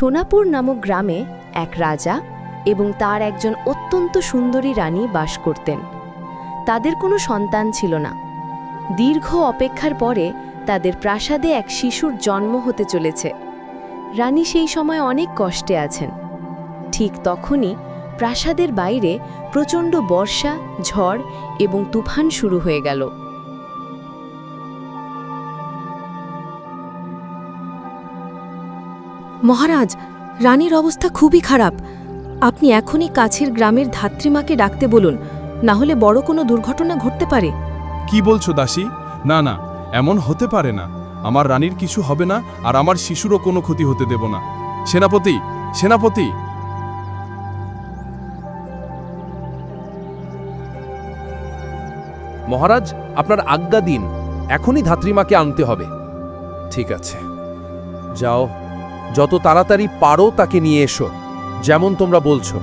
সোনাপুর নামক গ্রামে এক রাজা এবং তার একজন অত্যন্ত সুন্দরী রানী বাস করতেন। তাদের কোনো সন্তান ছিল না। দীর্ঘ অপেক্ষার পরে তাদের প্রাসাদে এক শিশুর জন্ম হতে চলেছে। রানী সেই সময় অনেক কষ্টে আছেন। ঠিক তখনই প্রাসাদের বাইরে প্রচণ্ড বর্ষা, ঝড় এবং তুফান শুরু হয়ে গেল। মহারাজ রানীর অবস্থা খুবই খারাপ। আপনি এখনই কাছের গ্রামের ধাত্রীমাকে ডাকতে বলুন না হলে বড় কোনো দুর্ঘটনা ঘটতে পারে। কি বলছো দাসী? না না এমন হতে পারে না। আমার রানীর কিছু হবে না আর আমার শিশুরও কোনো ক্ষতি হতে দেব না। সেনাপতি সেনাপতি! মহারাজ আপনার আজ্ঞা দিন। এখনই ধাত্রীমাকে আনতে হবে। ঠিক আছে। যাও। যত তাড়াতাড়ি পারো তাকে নিয়ে এসো যেমন তোমরা বলছো।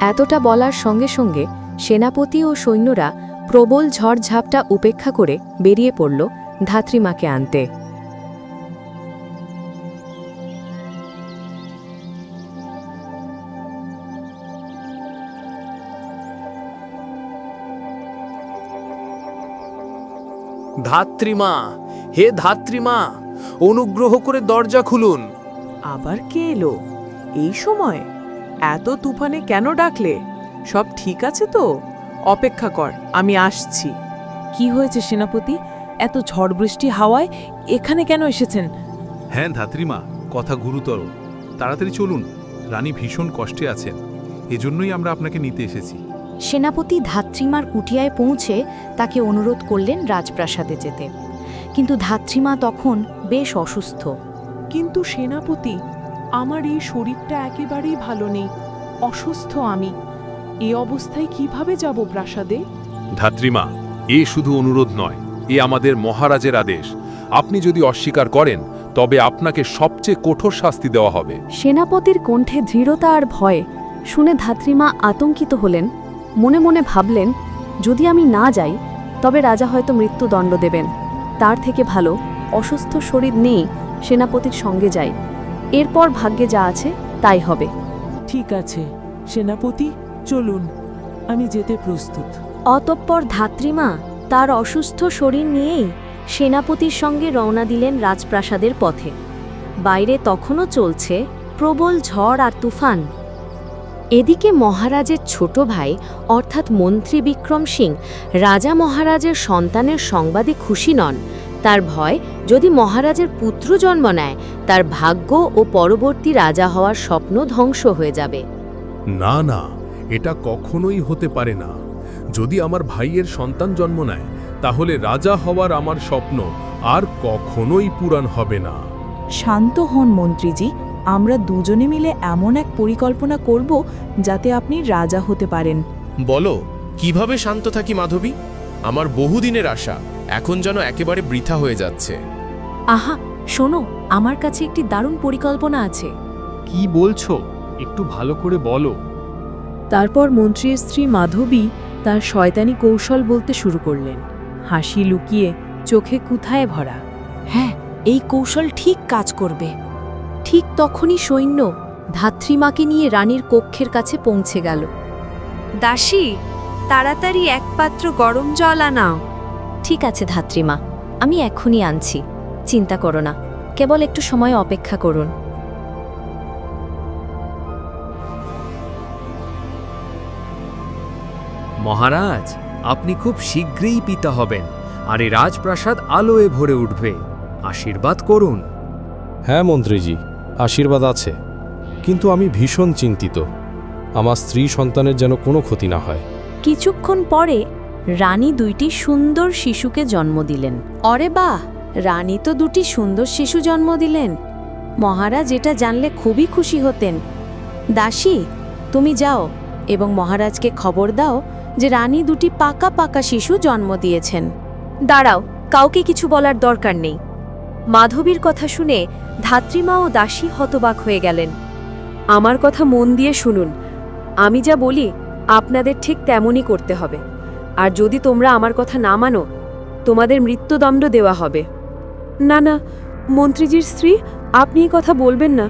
এতটা বলার সঙ্গে সঙ্গে সেনাপতি ও সৈন্যরা প্রবল ঝড়ঝাপটা উপেক্ষা করে বেরিয়ে পড়ল ধাত্রীমাকে আনতে। ধাত্রীমা হে ধাত্রীমা অনুগ্রহ করে দরজা খুলুন। আবার কে এলো? এই সময়? এত তুফানে কেন ডাকলে? সব ঠিক আছে তো? অপেক্ষা কর আমি আসছি। কি হয়েছে সেনাপতি? এত ঝড় বৃষ্টি হাওয়ায় এখানে কেন এসেছেন? হ্যাঁ ধাত্রীমা কথা গুরুতর। তাড়াতাড়ি চলুন রানী ভীষণ কষ্টে আছেন। এজন্যই আমরা আপনাকে নিতে এসেছি। সেনাপতি ধাত্রীমার কুটিয়ায় পৌঁছে তাকে অনুরোধ করলেন রাজপ্রাসাদে যেতে। কিন্তু ধাত্রীমা তখন বেশ অসুস্থ। কিন্তু সেনাপতি আমার এই শরীরটা একেবারেই ভালো নেই অসুস্থ আমি। এ অবস্থায় কীভাবে যাব প্রাসাদে? ধাত্রীমা এ শুধু অনুরোধ নয় এ আমাদের মহারাজের আদেশ। আপনি যদি অস্বীকার করেন তবে আপনাকে সবচেয়ে কঠোর শাস্তি দেওয়া হবে। সেনাপতির কণ্ঠে দৃঢ়তা আর ভয় শুনে ধাত্রীমা আতঙ্কিত হলেন। মনে মনে ভাবলেন যদি আমি না যাই তবে রাজা হয়তো মৃত্যুদণ্ড দেবেন। তার থেকে ভালো অসুস্থ শরীর নেই। সেনাপতির সঙ্গে যাই। এরপর ভাগ্যে যা আছে তাই হবে। ঠিক আছে সেনাপতি চলুন আমি যেতে প্রস্তুত। অতঃপর ধাত্রীমা তার অসুস্থ শরীর নিয়েই সেনাপতির সঙ্গে রওনা দিলেন রাজপ্রাসাদের পথে। বাইরে তখনও চলছে প্রবল ঝড় আর তুফান। এদিকে মহারাজের ছোট ভাই অর্থাৎ মন্ত্রী বিক্রম সিং রাজা মহারাজের সন্তানের সংবাদে খুশি নন। তার ভয় যদি মহারাজের পুত্র জন্ম নেয় তার ভাগ্য ও পরবর্তী রাজা হওয়ার স্বপ্ন ধ্বংস হয়ে যাবে। না না এটা কখনোই হতে পারে না। যদি আমার ভাইয়ের সন্তান জন্ম নেয় তাহলে রাজা হওয়ার আমার স্বপ্ন আর কখনোই পূরণ হবে না। শান্ত হন মন্ত্রীজি আমরা দুজনে মিলে এমন এক পরিকল্পনা করব যাতে আপনি রাজা হতে পারেন। বলো কীভাবে শান্ত থাকি মাধবী? আমার বহুদিনের আশা। এখন যেন একেবারে বৃথা হয়ে যাচ্ছে। আহা শোনো আমার কাছে একটি দারুণ পরিকল্পনা আছে। কি বলছো? একটু ভালো করে বলো। তারপর মন্ত্রীর স্ত্রী মাধবী তার শয়তানি কৌশল বলতে শুরু করলেন। হাসি লুকিয়ে চোখে কুথায় ভরা। হ্যাঁ এই কৌশল ঠিক কাজ করবে। ঠিক তখনই সৈন্য ধাত্রীমাকে নিয়ে রানীর কক্ষের কাছে পৌঁছে গেল। দাসী তাড়াতাড়ি এক পাত্র গরম জল আনাও। ঠিক আছে ধাত্রীমা আমি এখনই আনছি। চিন্তা করো না কেবল একটু সময় অপেক্ষা করুন। মহারাজ আপনি খুব শীঘ্রই পিতা হবেন আর এই রাজপ্রাসাদ আলোয় ভরে উঠবে। আশীর্বাদ করুন। হ্যাঁ মন্ত্রীজি আশীর্বাদ আছে কিন্তু আমি ভীষণ চিন্তিত। আমার স্ত্রী সন্তানের যেন কোনো ক্ষতি না হয়। কিছুক্ষণ পরে রানী দুইটি সুন্দর শিশুকে জন্ম দিলেন। অরে বাহ, রানী তো দুটি সুন্দর শিশু জন্ম দিলেন। মহারাজ এটা জানলে খুবই খুশি হতেন। দাসী, তুমি যাও এবং মহারাজকে খবর দাও যে রানী দুটি পাকা পাকা শিশু জন্ম দিয়েছেন। দাঁড়াও, কাউকে কিছু বলার দরকার নেই। মাধবীর কথা শুনে ধাত্রীমা ও দাসী হতবাক হয়ে গেলেন। আমার কথা মন দিয়ে শুনুন, আমি যা বলি আপনাদের ঠিক তেমনই করতে হবে। আর যদি তোমরা আমার কথা না মানো, তোমাদের মৃত্যুদণ্ড দেওয়া হবে। না না, মন্ত্রীজির স্ত্রী, আপনি কথা বলবেন না।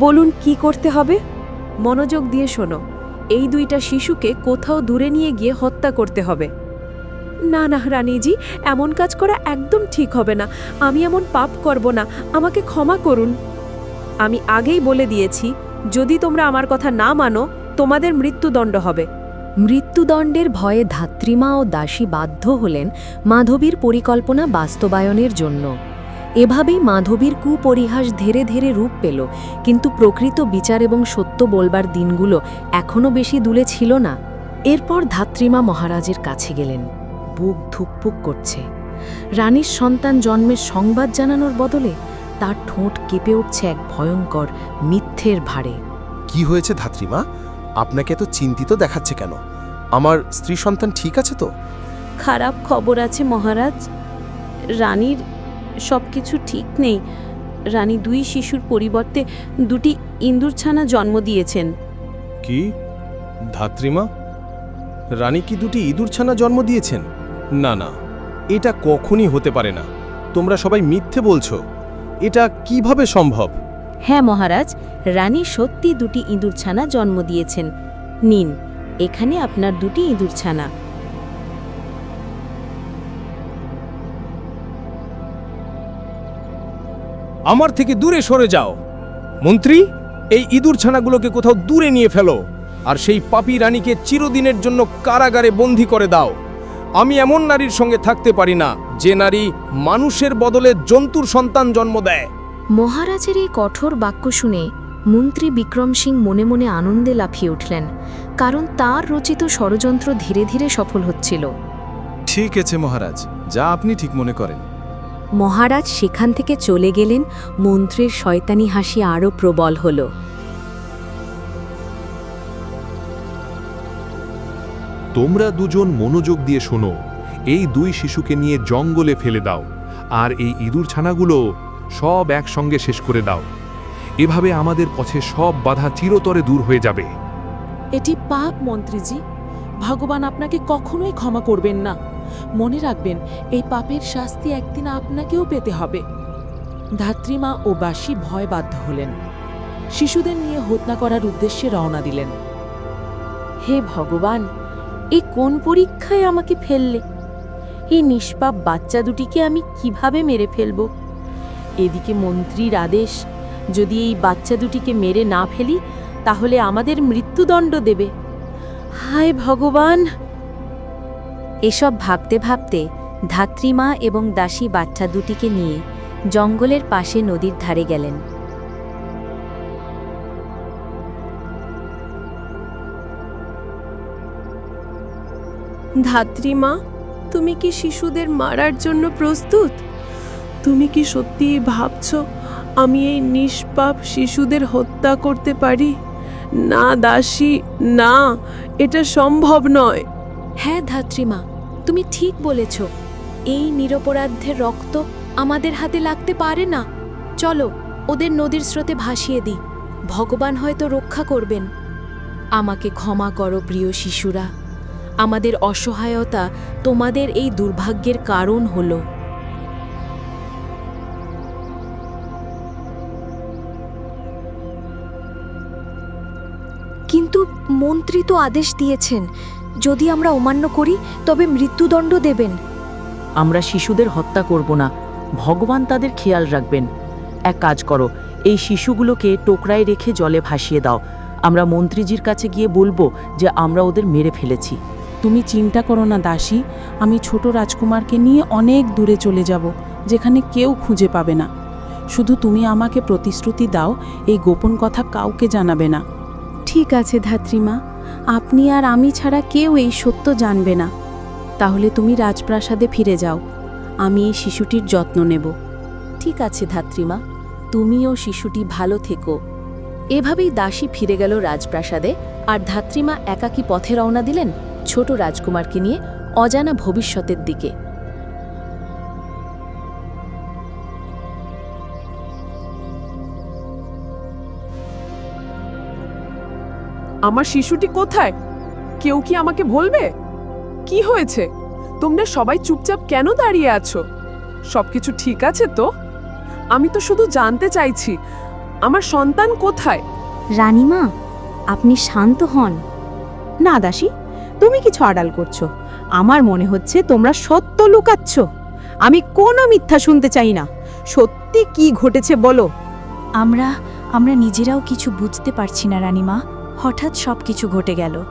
বলুন, কি করতে হবে? মনোযোগ দিয়ে শোনো, এই দুইটা শিশুকে কোথাও দূরে নিয়ে গিয়ে হত্যা করতে হবে। না না, রানীজি, এমন কাজ করা একদম ঠিক হবে না। আমি এমন পাপ করব না, আমাকে ক্ষমা করুন। আমি আগেই বলে দিয়েছি, যদি তোমরা আমার কথা না মানো, তোমাদের মৃত্যুদণ্ড হবে। মৃত্যুদণ্ডের ভয়ে ধাত্রীমা ও দাসী বাধ্য হলেন মাধবীর পরিকল্পনা বাস্তবায়নের জন্য। এভাবেই মাধবীর কুপরিহাস ধীরে ধীরে রূপ পেল, কিন্তু প্রকৃত বিচার এবং সত্য বলবার দিনগুলো এখনও বেশি দূরে ছিল না। এরপর ধাত্রীমা মহারাজের কাছে গেলেন। বুক ধুকপুক করছে। রানীর সন্তান জন্মের সংবাদ জানানোর বদলে তার ঠোঁট কেঁপে উঠছে এক ভয়ঙ্কর মিথ্যের ভারে কি হয়েছে ধাত্রীমা আপনাকে এত চিন্তিত দেখাচ্ছে কেন? আমার স্ত্রী সন্তান ঠিক আছে তো? খারাপ খবর আছে মহারাজ। রানীর সব কিছু ঠিক নেই। রানী দুই শিশুর পরিবর্তে দুটি ইন্দুরছানা জন্ম দিয়েছেন। কি? ধাত্রীমা রানী কি দুটি ইঁদুরছানা জন্ম দিয়েছেন? না না এটা কখনই হতে পারে না। তোমরা সবাই মিথ্যে বলছো। এটা কীভাবে সম্ভব? হ্যাঁ মহারাজ রানী সত্যি দুটি ইঁদুর ছানা জন্ম দিয়েছেন। নিন এখানে আপনার দুটি ইঁদুর ছানা। আমার থেকে দূরে সরে যাও। মন্ত্রী এই ইঁদুর ছানাগুলোকে কোথাও দূরে নিয়ে ফেলো আর সেই পাপী রানীকে চিরদিনের জন্য কারাগারে বন্দি করে দাও। আমি এমন নারীর সঙ্গে থাকতে পারি না যে নারী মানুষের বদলে জন্তুর সন্তান জন্ম দেয়। মহারাজের এই কঠোর বাক্য শুনে মন্ত্রী বিক্রম সিং মনে মনে আনন্দে লাফিয়ে উঠলেন কারণ তার রচিত ষড়যন্ত্র ধীরে ধীরে সফল হচ্ছিল। ঠিক আছে মহারাজ যা আপনি ঠিক মনে করেন। মহারাজ সেখান থেকে চলে গেলেন মন্ত্রীর শয়তানি হাসি আরও প্রবল হল। তোমরা দুজন মনোযোগ দিয়ে শোনো এই দুই শিশুকে নিয়ে জঙ্গলে ফেলে দাও আর এই ইঁদুর ছানাগুলো সব একসঙ্গে শেষ করে দাও। এভাবে আমাদের পথে সব বাধা চিরতরে দূর হয়ে যাবে। এটি পাপ মন্ত্রীজি। ভগবান আপনাকে কখনোই ক্ষমা করবেন না। মনে রাখবেন এই পাপের শাস্তি একদিন আপনাকেও পেতে হবে। ধাত্রীমা ও বাসী ভয় বাধ্য হলেন। শিশুদের নিয়ে হত্যা করার উদ্দেশ্যে রওনা দিলেন। হে ভগবান এই কোন পরীক্ষায় আমাকে ফেললে? এই নিষ্পাপ বাচ্চা দুটিকে আমি কীভাবে মেরে ফেলব? এদিকে মন্ত্রীর আদেশ যদি এই বাচ্চা দুটিকে মেরে না ফেলি, তাহলে আমাদের মৃত্যুদণ্ড দেবে। হায় ভগবান! এসব ভাবতে ভাবতে ধাত্রীমা এবং দাসী বাচ্চা দুটিকে নিয়ে জঙ্গলের পাশে নদীর ধারে গেলেন। ধাত্রীমা, তুমি কি শিশুদের মারার জন্য প্রস্তুত? তুমি কি সত্যিই ভাবছ আমি এই নিষ্পাপ শিশুদের হত্যা করতে পারি? না, দাসী, না, এটা সম্ভব নয়। হ্যাঁ ধাত্রীমা তুমি ঠিক বলেছ। এই নিরপরাধের রক্ত আমাদের হাতে লাগতে পারে না। চলো, ওদের নদীর স্রোতে ভাসিয়ে দিই। ভগবান হয়তো রক্ষা করবেন। আমাকে ক্ষমা করো, প্রিয় শিশুরা। আমাদের অসহায়তা তোমাদের এই দুর্ভাগ্যের কারণ হলো। মন্ত্রী তো আদেশ দিয়েছেন। যদি আমরা অমান্য করি তবে মৃত্যুদণ্ড দেবেন। আমরা শিশুদের হত্যা করব না। ভগবান তাদের খেয়াল রাখবেন। এক কাজ করো এই শিশুগুলোকে টোকরায় রেখে জলে ভাসিয়ে দাও। আমরা মন্ত্রীজির কাছে গিয়ে বলব যে আমরা ওদের মেরে ফেলেছি। তুমি চিন্তা করো না দাসী। আমি ছোট রাজকুমারকে নিয়ে অনেক দূরে চলে যাব যেখানে কেউ খুঁজে পাবে না। শুধু তুমি আমাকে প্রতিশ্রুতি দাও এই গোপন কথা কাউকে জানাবে না। ঠিক আছে ধাত্রীমা আপনি আর আমি ছাড়া কেউ এই সত্য জানবে না। তাহলে তুমি রাজপ্রাসাদে ফিরে যাও, আমি এই শিশুটির যত্ন নেব। ঠিক আছে ধাত্রীমা তুমিও শিশুটি ভালো থেকো। এভাবেই দাসী ফিরে গেল রাজপ্রাসাদে, আর ধাত্রীমা একাকী পথে রওনা দিলেন ছোট রাজকুমারকে নিয়ে অজানা ভবিষ্যতের দিকে। আমার শিশুটি কোথায়? কেউ কি আমাকে বলবে? কি হয়েছে? তোমরা সবাই চুপচাপ কেন দাঁড়িয়ে আছো? সবকিছু ঠিক আছে তো? আমি তো শুধু জানতে চাইছি আমার সন্তান কোথায়? রানীমা আপনি শান্ত হন। না দাসী তুমি কিছু আড়াল করছ। আমার মনে হচ্ছে তোমরা সত্য লুকাচ্ছ। আমি কোনো মিথ্যা শুনতে চাই না। সত্যি কি ঘটেছে বলো। আমরা আমরা নিজেরাও কিছু বুঝতে পারছি না রানীমা। হঠাৎ সব কিছু ঘটে গেল।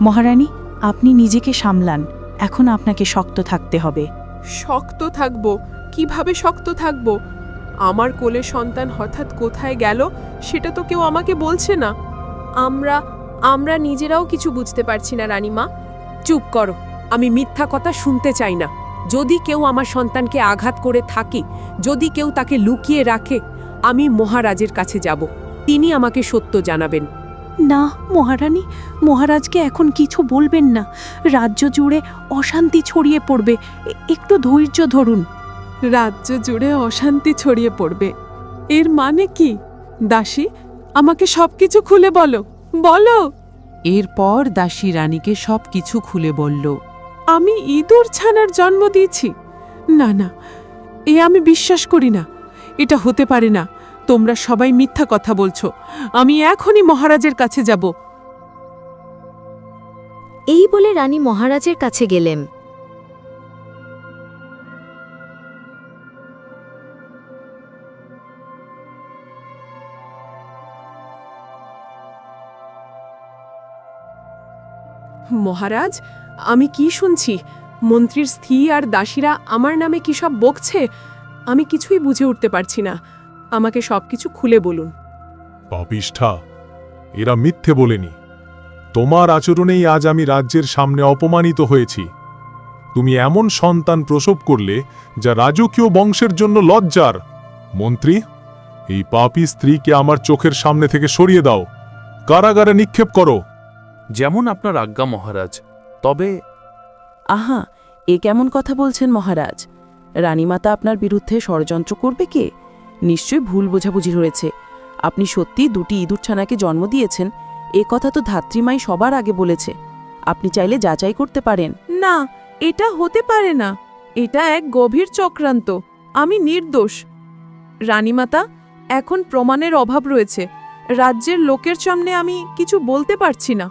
মহারানী, আপনি নিজেকে সামলান। এখন আপনাকে শক্ত থাকতে হবে। শক্ত থাকব? কীভাবে শক্ত থাকব? আমার কোলে সন্তান হঠাৎ কোথায় গেল, সেটা তো কেউ আমাকে বলছে না। আমরা আমরা নিজেরাও কিছু বুঝতে পারছি না, রানীমা। চুপ করো, আমি মিথ্যা কথা শুনতে চাই না। যদি কেউ আমার সন্তানকে আঘাত করে থাকে, যদি কেউ তাকে লুকিয়ে রাখে, আমি মহারাজের কাছে যাব। তিনি আমাকে সত্য জানাবেন। না মহারানী। মহারাজকে এখন কিছু বলবেন না। রাজ্য জুড়ে অশান্তি ছড়িয়ে পড়বে। একটু ধৈর্য ধরুন। রাজ্য জুড়ে অশান্তি ছড়িয়ে পড়বে। এর মানে কি? দাসী আমাকে সব কিছু খুলে বলো। বলো। এরপর দাসী রানীকে সব কিছু খুলে বলল আমি ইঁদুর ছানার জন্ম দিয়েছি। না না এ আমি বিশ্বাস করি না। এটা হতে পারে না। তোমরা সবাই মিথ্যা কথা বলছো। আমি এখনই মহারাজের কাছে যাব। এই বলে রানী মহারাজের কাছে গেলেন। মহারাজ আমি কি শুনছি? মন্ত্রীর স্থি আর দাসীরা আমার নামে কি সব বকছে? আমি কিছুই বুঝে উঠতে পারছি না। আমাকে সবকিছু খুলে বলুন। পাপিষ্ঠা এরা মিথ্যে বলেনি। তোমার আচরণেই আজ আমি রাজ্যের সামনে অপমানিত হয়েছি। তুমি এমন সন্তান প্রসব করলে যা রাজকীয় বংশের জন্য লজ্জার। মন্ত্রী এই পাপী স্ত্রীকে আমার চোখের সামনে থেকে সরিয়ে দাও। কারাগারে নিক্ষেপ করো। যেমন আপনার আজ্ঞা মহারাজ তবে আহা এ কেমন কথা বলছেন মহারাজ? রানীমাতা আপনার বিরুদ্ধে ষড়যন্ত্র করবে কে? নিশ্চয়ই ভুল বোঝাবুঝি হয়েছে আপনি সত্যি দুটি ইঁদুর ছানাকে জন্ম দিয়েছেন? এ কথা তো ধাত্রীমাই সবার আগে বলেছে। আপনি চাইলে যাচাই করতে পারেন। না এটা হতে পারে না। এটা এক গভীর চক্রান্ত। আমি নির্দোষ। রানীমাতা এখন প্রমাণের অভাব রয়েছে। রাজ্যের লোকের সামনে আমি কিছু বলতে পারছি না।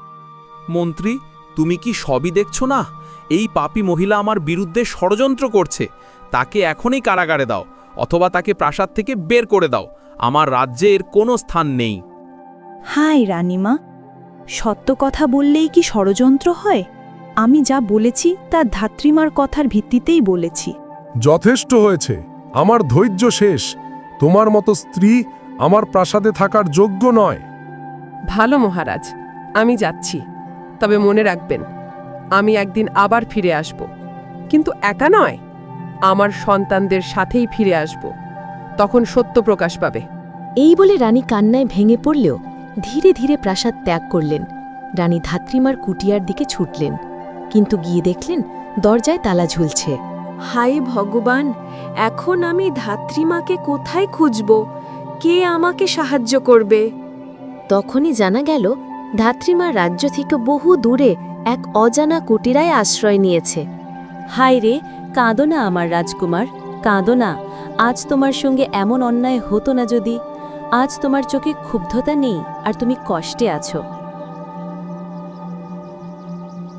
মন্ত্রী তুমি কি সবই দেখছ না? এই পাপী মহিলা আমার বিরুদ্ধে ষড়যন্ত্র করছে। তাকে এখনই কারাগারে দাও। অথবা তাকে প্রাসাদ থেকে বের করে দাও। আমার রাজ্যে এর কোনো স্থান নেই। হাই রানিমা সত্য কথা বললেই কি ষড়যন্ত্র হয়? আমি যা বলেছি তা ধাত্রীমার কথার ভিত্তিতেই বলেছি। যথেষ্ট হয়েছে। আমার ধৈর্য শেষ। তোমার মতো স্ত্রী আমার প্রাসাদে থাকার যোগ্য নয়। ভালো মহারাজ আমি যাচ্ছি। তবে মনে রাখবেন আমি একদিন আবার ফিরে আসব। কিন্তু একা নয়। আমার সন্তানদের সাথেই ফিরে আসব। তখন সত্য প্রকাশ পাবে। এই বলে রানী কান্নায় ভেঙে পড়লেও ধীরে ধীরে প্রাসাদ ত্যাগ করলেন। রানী ধাত্রিমার কুটিয়ার দিকে ছুটলেন। কিন্তু গিয়ে দেখলেন দরজায় তালা ঝুলছে। হাই ভগবান, এখন আমি ধাত্রীমাকে কোথায় খুঁজব? কে আমাকে সাহায্য করবে? তখনই জানা গেল, ধাত্রীমা রাজ্য থেকে বহু দূরে এক অজানা কুটিরায় আশ্রয় নিয়েছে। হায় রে কাঁদো না আমার রাজকুমার, কাঁদো না। আজ তোমার সঙ্গে এমন অন্যায় হতো না যদি। আজ তোমার চোখে ক্ষুব্ধতা নেই আর তুমি কষ্টে আছো।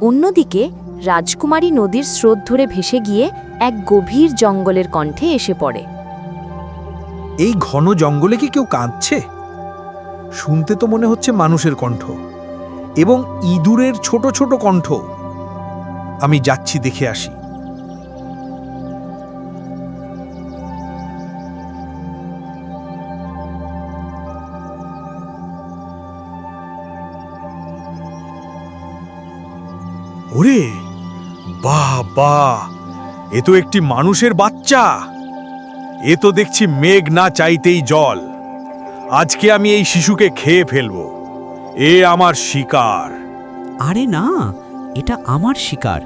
অন্যদিকে রাজকুমারী নদীর স্রোত ধরে ভেসে গিয়ে এক গভীর জঙ্গলের কণ্ঠে এসে পড়ে। এই ঘন জঙ্গলে কি কেউ কাঁদছে? শুনতে তো মনে হচ্ছে মানুষের কণ্ঠ এবং ইঁদুরের ছোট ছোট কণ্ঠ। আমি যাচ্ছি দেখে আসি। ওরে বাহ বাহ এ তো একটি মানুষের বাচ্চা। এ তো দেখছি মেঘ না চাইতেই জল। আজকে আমি এই শিশুকে খেয়ে ফেলব। এ আমার শিকার। আরে না এটা আমার শিকার।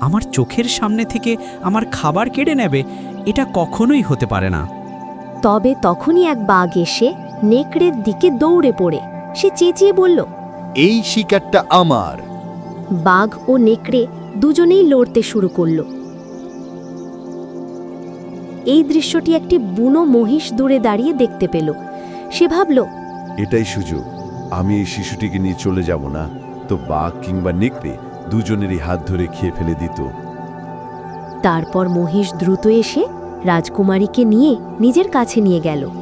আমার চোখের সামনে থেকে আমার খাবার কেড়ে নেবে এটা কখনোই হতে পারে না। তবে তখনই এক বাঘ এসে নেকড়ের দিকে দৌড়ে পড়ে। সে চেঁচিয়ে বলল এই শিকারটা আমার। বাঘ ও নেকড়ে দুজনেই লড়তে শুরু করল। এই দৃশ্যটি একটি বুনো মহিষ দূরে দাঁড়িয়ে দেখতে পেল। সে ভাবল এটাই সুযোগ। আমি এই শিশুটিকে নিয়ে চলে যাব না তো বাঘ কিংবা নেকড়ে দুজনেরই হাত ধরে খেয়ে ফেলে দিত। তারপর মহিষ দ্রুত এসে রাজকুমারীকে নিয়ে নিজের কাছে নিয়ে গেল।